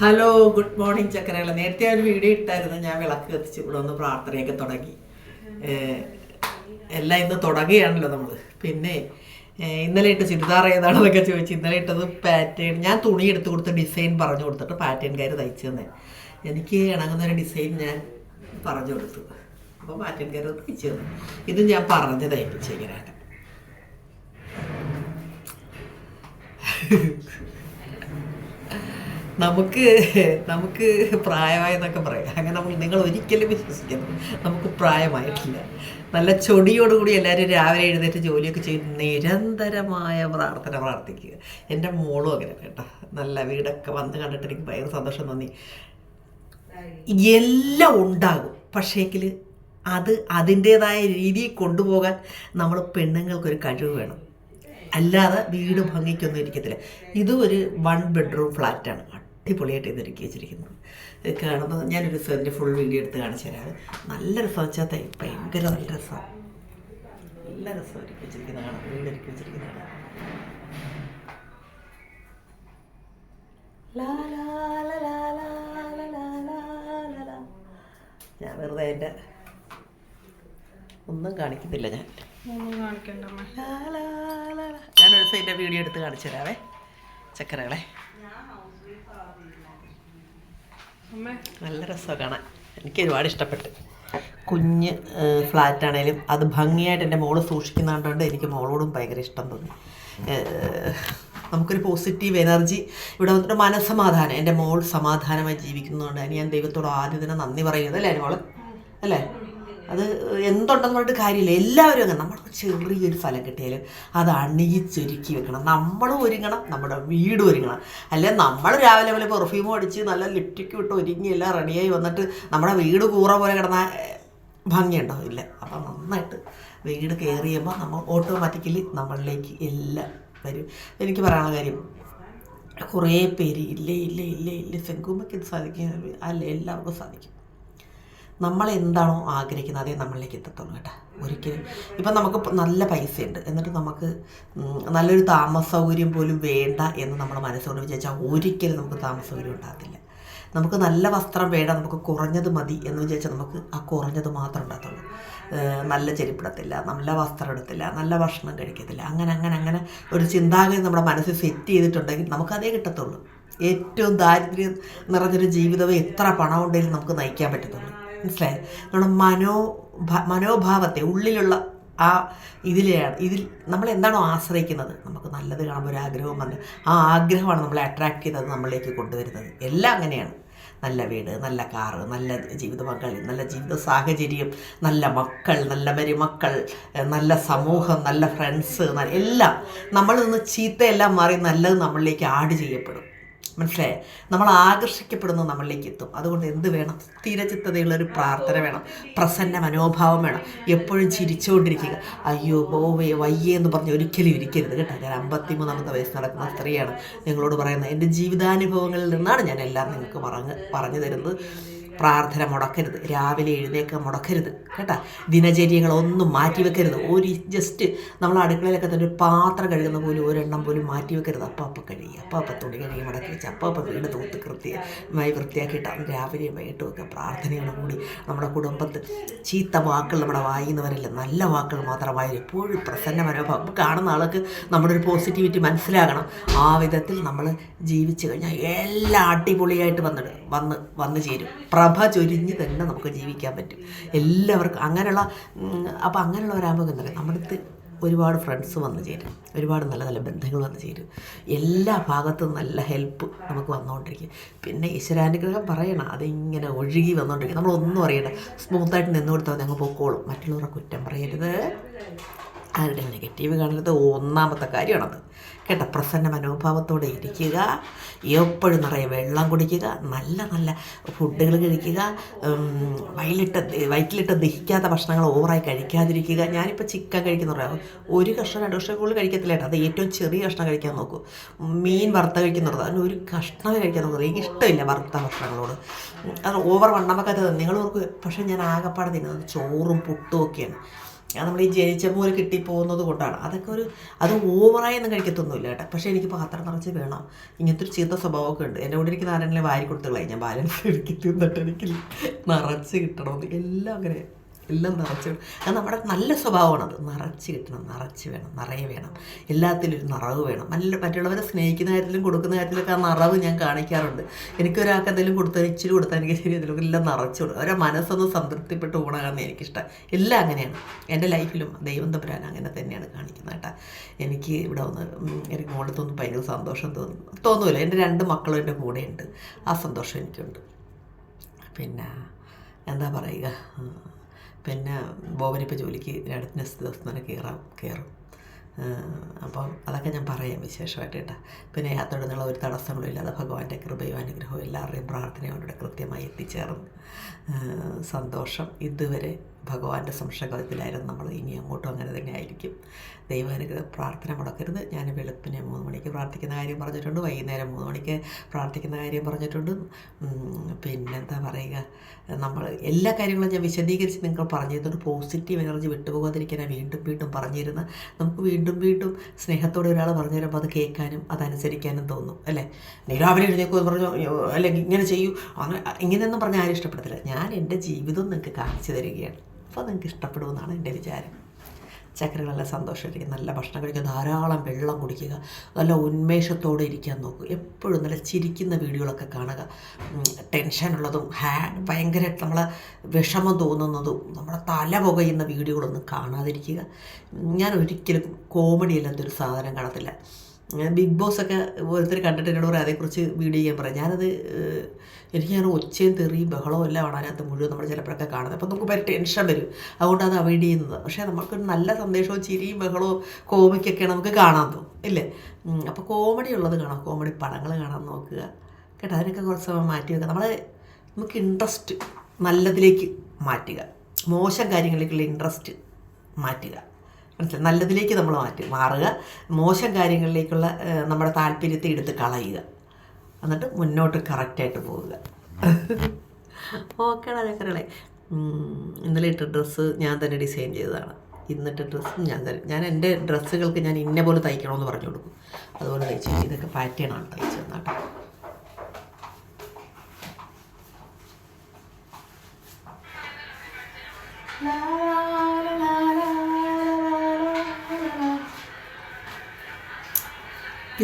Hello good morning ചക്കരകളെ. നേരത്തെ ഒരു video ഇട്ടായിരുന്നു. ഞാൻ വിളക്ക് കത്തിച്ച് ഇവിടെ ഒന്ന് പ്രാർത്ഥനയൊക്കെ തുടങ്ങി. എല്ലാം ഇന്ന് തുടങ്ങുകയാണല്ലോ നമ്മൾ പിന്നെ ഇന്നലെ ഇട്ട് ചുരിദാർ ഏതാണെന്നൊക്കെ ചോദിച്ചു ഇന്നലെ ഇട്ടത് പാറ്റേൺ ഞാൻ തുണി എടുത്ത് കൊടുത്ത് ഡിസൈൻ പറഞ്ഞു കൊടുത്തിട്ട് പാറ്റേൺകാർ തയ്ച്ചു തന്നെ. എനിക്ക് ഇണങ്ങുന്ന ഒരു ഡിസൈൻ ഞാൻ പറഞ്ഞു കൊടുത്തു. അപ്പോൾ പാറ്റേൺകാർ തയ്ച്ചു തന്നു. ഇത് ഞാൻ പറഞ്ഞ് തയ്പ്പിച്ചേക്കാനാണ് നമുക്ക് നമുക്ക് പ്രായമായെന്നൊക്കെ പറയാം. അങ്ങനെ നമ്മൾ നിങ്ങൾ ഒരിക്കലും വിശ്വസിക്കരുത്. നമുക്ക് പ്രായമായിട്ടില്ല. നല്ല ചൊടിയോടുകൂടി എല്ലാവരും രാവിലെ എഴുന്നേറ്റ് ജോലിയൊക്കെ ചെയ്ത് നിരന്തരമായ പ്രാർത്ഥന പ്രാർത്ഥിക്കുക. എന്റെ മോളും അങ്ങനെ കേട്ടോ. നല്ല വീടൊക്കെ വന്ന് കണ്ടിട്ട് എനിക്ക് ഭയങ്കര സന്തോഷം തോന്നി. എല്ലാം ഉണ്ടാകും. പക്ഷേങ്കിൽ അത് അതിന്റേതായ രീതിയിൽ കൊണ്ടുപോകാൻ നമ്മൾ പെണ്ണുങ്ങൾക്കൊരു കഴിവ് വേണം. അല്ലാതെ വീട് ഭംഗിക്കൊന്നും ഇരിക്കത്തില്ല. ഇതും ഒരു വൺ ബെഡ്റൂം ഫ്ലാറ്റാണ് അടിപൊളിയായിട്ട് ഇതൊരുക്കി വെച്ചിരിക്കുന്നത് ഇത് കാണുമ്പോൾ ഞാനൊരു സെന്റെ ഫുൾ വീഡിയോ എടുത്ത് കാണിച്ചു തരാം നല്ല രസമാണ് വെച്ചാൽ തൈ ഭയങ്കര നല്ല രസമാണ് നല്ല രസം ഒരുക്കി വെച്ചിരിക്കുന്നതാണ് വീട് ഒരുക്കി വെച്ചിരിക്കുന്നതാണ് ഞാൻ വെറുതെ എന്റെ ഒന്നും കാണിക്കുന്നില്ല ഞാൻ ഞാനൊരു ദിവസം എന്റെ വീഡിയോ എടുത്ത് കാണിച്ചു തരാവേ ചക്കരകളെ നല്ല രസമാണ് കാണാൻ. എനിക്ക് ഒരുപാട് ഇഷ്ടപ്പെട്ടു. കുഞ്ഞ് ഫ്ലാറ്റ് ആണേലും അത് ഭംഗിയായിട്ട് എന്റെ മോൾ സൂക്ഷിക്കുന്നതുകൊണ്ട് എനിക്ക് മോളോടും ഭയങ്കര ഇഷ്ടം തോന്നി. നമുക്കൊരു പോസിറ്റീവ് എനർജി ഇവിടെ വന്നിട്ട് മനസ്സമാധാനം. എന്റെ മോൾ സമാധാനമായി ജീവിക്കുന്നതുകൊണ്ട് ഞാൻ ദൈവത്തോട് ആദ്യം നന്ദി പറയുന്നത്. അല്ലേ മോൾ? അല്ലേ? അത് എന്തുണ്ടെന്ന് പറഞ്ഞിട്ട് കാര്യമില്ല. എല്ലാവരും അങ്ങനെ. നമ്മൾക്ക് ചെറിയൊരു ഫലം കിട്ടിയാലും അത് അണിയിച്ചൊരുക്കി വെക്കണം. നമ്മളും ഒരുങ്ങണം. നമ്മുടെ വീട് ഒരുങ്ങണം. അല്ലെ നമ്മൾ രാവിലെ വല്ല പെർഫ്യൂമും അടിച്ച് നല്ല ലിപ്റ്റിക് ഇട്ട് ഒരുങ്ങി എല്ലാം റെഡിയായി വന്നിട്ട് നമ്മുടെ വീട് കൂറ പോലെ കിടന്ന ഭംഗിയുണ്ടാവും ഇല്ല. അപ്പം നന്നായിട്ട് വീട് ചെയ്യുമ്പോൾ നമ്മൾ ഓട്ടോമാറ്റിക്കലി നമ്മളിലേക്ക് എല്ലാം വരും. എനിക്ക് പറയാനുള്ള കാര്യം കുറേ പേര് ഇല്ല ഇല്ല ഇല്ല ഇല്ലേ സെങ്കുമ്പക്ക് ഇത് സാധിക്കും അല്ല എല്ലാവർക്കും സാധിക്കും. നമ്മൾ എന്താണോ ആഗ്രഹിക്കുന്നത് അതേ നമ്മളിലേക്ക് എത്തത്തുള്ളൂ കേട്ടോ. ഒരിക്കലും. ഇപ്പം നമുക്ക് നല്ല പൈസയുണ്ട്. എന്നിട്ട് നമുക്ക് നല്ലൊരു താമസ സൗകര്യം പോലും വേണ്ട എന്ന് നമ്മൾ മനസ്സുകൊണ്ട് വിചാരിച്ചാൽ ഒരിക്കലും നമുക്ക് താമസ സൗകര്യം ഉണ്ടാകത്തില്ല. നമുക്ക് നല്ല വസ്ത്രം വേണ്ട നമുക്ക് കുറഞ്ഞത് മതി എന്ന് വിചാരിച്ചാൽ നമുക്ക് ആ കുറഞ്ഞത് മാത്രം ഉണ്ടാകത്തുള്ളൂ. നല്ല ചെരുപ്പിടത്തില്ല നല്ല വസ്ത്രം എടുത്തില്ല നല്ല ഭക്ഷണം കഴിക്കത്തില്ല. അങ്ങനെ അങ്ങനെ അങ്ങനെ ഒരു ചിന്താഗതി നമ്മുടെ മനസ്സിൽ സെറ്റ് ചെയ്തിട്ടുണ്ടെങ്കിൽ നമുക്കതേ കിട്ടത്തുള്ളൂ. ഏറ്റവും ദാരിദ്ര്യം നിറഞ്ഞൊരു ജീവിതവും എത്ര പണം ഉണ്ടെങ്കിലും നമുക്ക് നയിക്കാൻ പറ്റത്തുള്ളൂ. മനസ്സിലായത് നമ്മുടെ മനോ മനോഭാവത്തെ ഉള്ളിലുള്ള ആ ഇതിലെയാണ് ഇതിൽ നമ്മൾ എന്താണോ ആശ്രയിക്കുന്നത്? നമുക്ക് നല്ലത് കാണുമ്പോൾ ഒരു ആഗ്രഹം വന്ന് ആ ആഗ്രഹമാണ് നമ്മളെ അട്രാക്ട് ചെയ്തത് നമ്മളിലേക്ക് കൊണ്ടുവരുന്നത്. എല്ലാം അങ്ങനെയാണ്. നല്ല വീട് നല്ല കാറ് നല്ല ജീവിത പങ്കാളി നല്ല ജീവിത സാഹചര്യം നല്ല മക്കൾ നല്ല മരുമക്കൾ നല്ല സമൂഹം നല്ല ഫ്രണ്ട്സ് എല്ലാം. നമ്മളിൽ നിന്ന് ചീത്തയെല്ലാം മാറി നല്ലത് നമ്മളിലേക്ക് ആഡ് ചെയ്യപ്പെടും. മനസ്സിലായേ? നമ്മൾ ആകർഷിക്കപ്പെടുന്നത് നമ്മളിലേക്ക് എത്തും. അതുകൊണ്ട് എന്ത് വേണം? സ്ഥിരചിത്തതയുള്ള ഒരു പ്രാർത്ഥന വേണം. പ്രസന്ന മനോഭാവം വേണം. എപ്പോഴും ചിരിച്ചുകൊണ്ടിരിക്കുക. അയ്യോ ബോവേ വയ്യേ എന്ന് പറഞ്ഞ് ഒരിക്കലും ഇരിക്കരുത് കേട്ടോ. ഞാൻ അമ്പത്തി മൂന്നാമത്തെ വയസ്സ് നടക്കുന്ന സ്ത്രീയാണ്. നിങ്ങളോട് പറയുന്നത് എന്റെ ജീവിതാനുഭവങ്ങളിൽ നിന്നാണ് ഞാൻ എല്ലാം നിങ്ങൾക്ക് പറഞ്ഞ് പറഞ്ഞു തരുന്നത്. പ്രാർത്ഥന മുടക്കരുത്. രാവിലെ എഴുന്നേക്കാൻ മുടക്കരുത്. കേട്ടാ? മാറ്റി വെക്കരുത് ഒരു ജസ്റ്റ് നമ്മൾ അടുക്കളയിലൊക്കെ തന്നെ ഒരു പാത്രം കഴുകുന്ന പോലും ഒരെണ്ണം പോലും മാറ്റി വെക്കരുത് അപ്പം അപ്പം കഴുകി അപ്പം അപ്പം തുണി കഴുകി മടക്കി വെച്ച് അപ്പം അപ്പം വീട് തൂത്ത് കൃത്യമായി വൃത്തിയാക്കിയിട്ട് രാവിലെയും വൈകിട്ട് ഒക്കെ പ്രാർത്ഥനയോട് കൂടി നമ്മുടെ കുടുംബത്തിൽ ചീത്ത വാക്കുകൾ നമ്മുടെ വായിക്കുന്നവരല്ല നല്ല വാക്കുകൾ മാത്രമായി എപ്പോഴും പ്രസന്ന മനോഭാവം. കാണുന്ന ആൾക്ക് നമ്മുടെ ഒരു പോസിറ്റിവിറ്റി മനസ്സിലാകണം. ആ വിധത്തിൽ നമ്മൾ ജീവിച്ചു കഴിഞ്ഞാൽ എല്ലാം അടിപൊളിയായിട്ട് വന്നിട്ട് വന്ന് വന്നു ചേരും. പ്രഭ ചൊരിഞ്ഞ് തന്നെ നമുക്ക് ജീവിക്കാൻ പറ്റും. എല്ലാവർക്കും അങ്ങനെയുള്ള അപ്പോൾ അങ്ങനെയുള്ളവരാകുമ്പോൾ എന്താ നമ്മുടെ അടുത്ത് ഒരുപാട് ഫ്രണ്ട്സ് വന്നു ചേരും. ഒരുപാട് നല്ല നല്ല ബന്ധങ്ങൾ വന്നു ചേരും. എല്ലാ ഭാഗത്തും നല്ല ഹെൽപ്പ് നമുക്ക് വന്നുകൊണ്ടിരിക്കും പിന്നെ ഈശ്വരാനുഗ്രഹം പറയണം അതിങ്ങനെ ഒഴുകി വന്നുകൊണ്ടിരിക്കും നമ്മളൊന്നും അറിയണ്ട. സ്മൂത്തായിട്ട് നിന്ന് കൊടുത്താൽ ഞങ്ങൾ പൊക്കോളും. മറ്റുള്ളവരെ കുറ്റം പറയരുത്. ആരുടെ നെഗറ്റീവ് കാണരുത്. ഒന്നാമത്തെ കാര്യമാണത്. കേട്ടോ പ്രസന്ന മനോഭാവത്തോടെ ഇരിക്കുക. എപ്പോഴും നിറയെ വെള്ളം കുടിക്കുക. നല്ല നല്ല ഫുഡുകൾ കഴിക്കുക. വയലിട്ട് വയറ്റിലിട്ട് ദഹിക്കാത്ത ഭക്ഷണങ്ങൾ ഓവറായി കഴിക്കാതിരിക്കുക. ഞാനിപ്പോൾ ചിക്കൻ കഴിക്കുന്ന പറയാം ഒരു കഷ്ണം രണ്ട് കഷ്ണം കൂടുതൽ കഴിക്കത്തില്ല അത് ഏറ്റവും ചെറിയ കഷ്ണം കഴിക്കാൻ നോക്കൂ. മീൻ വറുത്ത കഴിക്കുന്നുണ്ട് അതിന് ഒരു കഷ്ണം കഴിക്കാൻ നോക്കുന്നത് എനിക്ക് ഇഷ്ടമില്ല വറുത്ത ഭക്ഷണങ്ങളോട്. അത് ഓവർ വണ്ണമൊക്കെ നിങ്ങൾ ഓർക്കും പക്ഷേ ഞാൻ ആകെപ്പാടെ തിന്നുന്നത് ചോറും പുട്ടും ഒക്കെയാണ്. അത് നമ്മൾ ഈ പോലെ കിട്ടിപ്പോകുന്നത് കൊണ്ടാണ്. അതൊക്കെ ഒരു അത് ഓവറായി ഒന്നും കഴിക്കത്തൊന്നുമില്ല കേട്ടോ. പക്ഷേ എനിക്ക് പാത്രം നിറച്ച് വേണം. ഇങ്ങനത്തെ ഒരു ചീത്ത സ്വഭാവമൊക്കെ ഉണ്ട്. എന്റെ കൂടെ എനിക്ക് ആരെങ്കിലും വാരി കൊടുത്തുകളെ ഞാൻ ബാലൻസ് എനിക്ക് തിന്നിട്ട് എനിക്ക് നിറച്ച് കിട്ടണമെന്ന്. എല്ലാം അങ്ങനെ. എല്ലാം നിറച്ച് വേണം. അത് നമ്മുടെ നല്ല സ്വഭാവമാണ് അത്. നിറച്ച് കിട്ടണം നിറച്ച് വേണം നിറയെ വേണം. എല്ലാത്തിലും ഒരു നിറവ് വേണം. നല്ല മറ്റുള്ളവരെ സ്നേഹിക്കുന്ന കാര്യത്തിലും കൊടുക്കുന്ന കാര്യത്തിലൊക്കെ ആ നിറവ് ഞാൻ കാണിക്കാറുണ്ട്. എനിക്കൊരാൾക്ക് എന്തെങ്കിലും കൊടുത്താൽ ഇച്ചിരി കൊടുത്താൽ എനിക്ക് ശരി എന്തെങ്കിലും എല്ലാം നിറച്ചു കൊടുക്കും. അവരെ മനസ്സൊന്ന് സംതൃപ്തിപ്പെട്ട് ഊണാകാന്ന് എനിക്കിഷ്ടം. എല്ലാം അങ്ങനെയാണ്. എന്റെ ലൈഫിലും ദൈവം തമ്പുരാൻ അങ്ങനെ തന്നെയാണ് കാണിക്കുന്നത് കേട്ടോ. എനിക്ക് ഇവിടെ ഒന്ന് എനിക്ക് മോളിൽ തോന്നുന്നു ഭയങ്കര സന്തോഷം തോന്നുന്നു തോന്നുമില്ല എന്റെ രണ്ട് മക്കളും എന്റെ കൂടെയുണ്ട്. ആ സന്തോഷം എനിക്കുണ്ട്. പിന്നെ എന്താ പറയുക. പിന്നെ ബോബനിപ്പോൾ ജോലിക്ക് രണ്ട് നെക്സ്റ്റ് ദിവസം തന്നെ കയറാം കയറും അപ്പം അതൊക്കെ ഞാൻ പറയാം വിശേഷമായിട്ട് കേട്ടോ. പിന്നെ യാത്രയോടുന്നുള്ള ഒരു തടസ്സങ്ങളും ഇല്ലാതെ ഭഗവാന്റെ കൃപയും അനുഗ്രഹവും എല്ലാവരുടെയും പ്രാർത്ഥനയോടെ കൃത്യമായി എത്തിച്ചേർന്ന് സന്തോഷം. ഇതുവരെ ഭഗവാന്റെ സംശകത്തിലായിരുന്നു നമ്മൾ ഇനി അങ്ങോട്ടും അങ്ങനെ തന്നെ ആയിരിക്കും. ദൈവാനുഗ്രഹ പ്രാർത്ഥന മുടക്കരുത്. ഞാൻ വെളുപ്പിനെ മൂന്ന് മണിക്ക് പ്രാർത്ഥിക്കുന്ന കാര്യം പറഞ്ഞിട്ടുണ്ട് വൈകുന്നേരം മൂന്ന് മണിക്ക് പ്രാർത്ഥിക്കുന്ന കാര്യം പറഞ്ഞിട്ടുണ്ട്. പിന്നെന്താ പറയുക നമ്മൾ എല്ലാ കാര്യങ്ങളും ഞാൻ വിശദീകരിച്ച് നിങ്ങൾ പറഞ്ഞു തന്നിട്ട് പോസിറ്റീവ് എനർജി വിട്ടുപോകാതിരിക്കാനാണ് വീണ്ടും വീണ്ടും പറഞ്ഞിരുന്ന നമുക്ക് വീണ്ടും വീണ്ടും വീണ്ടും സ്നേഹത്തോടെ ഒരാൾ പറഞ്ഞു തരുമ്പോൾ അത് കേൾക്കാനും അതനുസരിക്കാനും തോന്നും അല്ലേ? നീ രാവിലെ എഴുന്നേക്കുമെന്ന് പറഞ്ഞു അയ്യോ, അല്ലെങ്കിൽ ഇങ്ങനെ ചെയ്യൂ. അങ്ങനെ ഇങ്ങനെയൊന്നും പറഞ്ഞാൽ ആരും ഇഷ്ടപ്പെടത്തില്ല. ഞാൻ എന്റെ ജീവിതം നിങ്ങൾക്ക് കാണിച്ചു തരികയാണ്. അപ്പോൾ നിങ്ങൾക്ക് ഇഷ്ടപ്പെടുമെന്നാണ് എന്റെ വിചാരം. ചക്കരകളെല്ലാം സന്തോഷമായിരിക്കും നല്ല ഭക്ഷണം കഴിക്കുക ധാരാളം വെള്ളം കുടിക്കുക നല്ല ഉന്മേഷത്തോടെ ഇരിക്കാൻ നോക്കുക എപ്പോഴും നല്ല ചിരിക്കുന്ന വീഡിയോകളൊക്കെ കാണുക. ടെൻഷനുള്ളതും ഹാ ഭയങ്കരമായിട്ട് നമ്മളെ വിഷമം തോന്നുന്നതും നമ്മുടെ തല പുകയുന്ന വീഡിയോകളൊന്നും കാണാതിരിക്കുക. ഞാൻ ഒരിക്കലും കോമഡി അല്ലാത്ത ഒരു സാധനം കാണത്തില്ല. ഞാൻ ബിഗ് ബോസ് ഒക്കെ ഓരോരുത്തർ കണ്ടിട്ട് എന്നോട് പറയാം അതേക്കുറിച്ച് വീഡിയോ ചെയ്യാൻ പറയാം ഞാനത് ഏഹ്, എനിക്ക് ഞാൻ ഒച്ചയും തെറിയും ബഹളവും എല്ലാം ആണ് അതിനകത്ത് മുഴുവൻ നമ്മൾ ചിലപ്പോഴൊക്കെ കാണുന്നത്. അപ്പോൾ നമുക്ക് ഭയങ്കര ടെൻഷൻ വരും. അതുകൊണ്ടാണ് അത് അവോയ്ഡ് ചെയ്യുന്നത്. പക്ഷേ നമുക്കൊരു നല്ല സന്ദേശവും ചിരിയും ബഹളവും കോമിക്കൊക്കെ നമുക്ക് കാണാൻ തോന്നും ഇല്ലേ? അപ്പോൾ കോമഡി ഉള്ളത് കാണാം. കോമഡി പടങ്ങൾ കാണാൻ നോക്കുക. കേട്ടോ അതിനൊക്കെ കുറച്ച് സമയം മാറ്റി വെക്കുക. നമ്മൾ നമുക്ക് ഇൻട്രസ്റ്റ് നല്ലതിലേക്ക് മാറ്റുക. മോശം കാര്യങ്ങളിലേക്കുള്ള ഇൻട്രസ്റ്റ് മാറ്റുക. മനസ്സിലായി? നല്ലതിലേക്ക് നമ്മൾ മാറ്റി മാറുക മോശം കാര്യങ്ങളിലേക്കുള്ള നമ്മുടെ താല്പര്യത്തെ എടുത്ത് കളയുക. എന്നിട്ട് മുന്നോട്ട് കറക്റ്റായിട്ട് പോവുക. ഓക്കേടാ ചക്കരകളെ. ഇന്നലെ ഇട്ട ഡ്രസ്സ് ഞാൻ തന്നെ ഡിസൈൻ ചെയ്തതാണ്. ഇന്നിട്ട ഡ്രസ്സും ഞാൻ തന്നെ ഞാൻ എന്റെ ഡ്രസ്സുകൾക്ക് ഞാൻ ഇന്ന പോലെ തയ്ക്കണമെന്ന് പറഞ്ഞു കൊടുക്കും. അതുപോലെ തയ്ച്ചു ഇതൊക്കെ പാറ്റേൺ ആണ് തയ്ച്ചത് കേട്ടോ.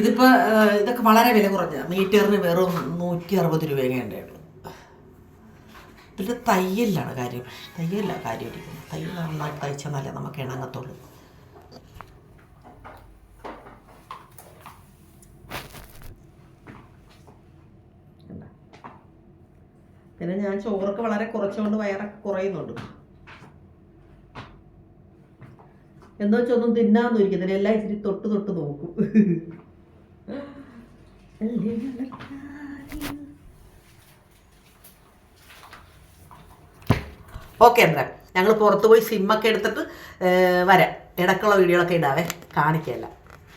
ഇതിപ്പോൾ ഇതൊക്കെ വളരെ വില കുറഞ്ഞ മീറ്ററിന് വെറും നൂറ്റി അറുപത് രൂപയൊക്കെ ഉണ്ടായുള്ളൂ ഇതിൽ തയ്യലിലാണ് കാര്യം. തയ്യല്ല കാര്യം ഇരിക്കുന്നത്. തയ്യൽ നന്നായിട്ട് തയ്ച്ചെന്നാലേ നമുക്ക് ഇണങ്ങത്തുള്ളൂ? പിന്നെ ഞാൻ ചോറൊക്കെ വളരെ കുറച്ചുകൊണ്ട് വയറൊക്കെ കുറയുന്നുണ്ട്. എന്താ വെച്ചൊന്നും ഒന്നും തിന്നാന്നും ഇരിക്കത്തില്ല. എല്ലാം ഇച്ചിരി തൊട്ട് തൊട്ട് നോക്കും. ഓക്കെ എന്താ ഞങ്ങൾ പുറത്ത് പോയി സിമ്മൊക്കെ എടുത്തിട്ട് വരാം. ഇടക്കുള്ള വീഡിയോകളൊക്കെ ഇടാവേ. കാണിക്കല്ല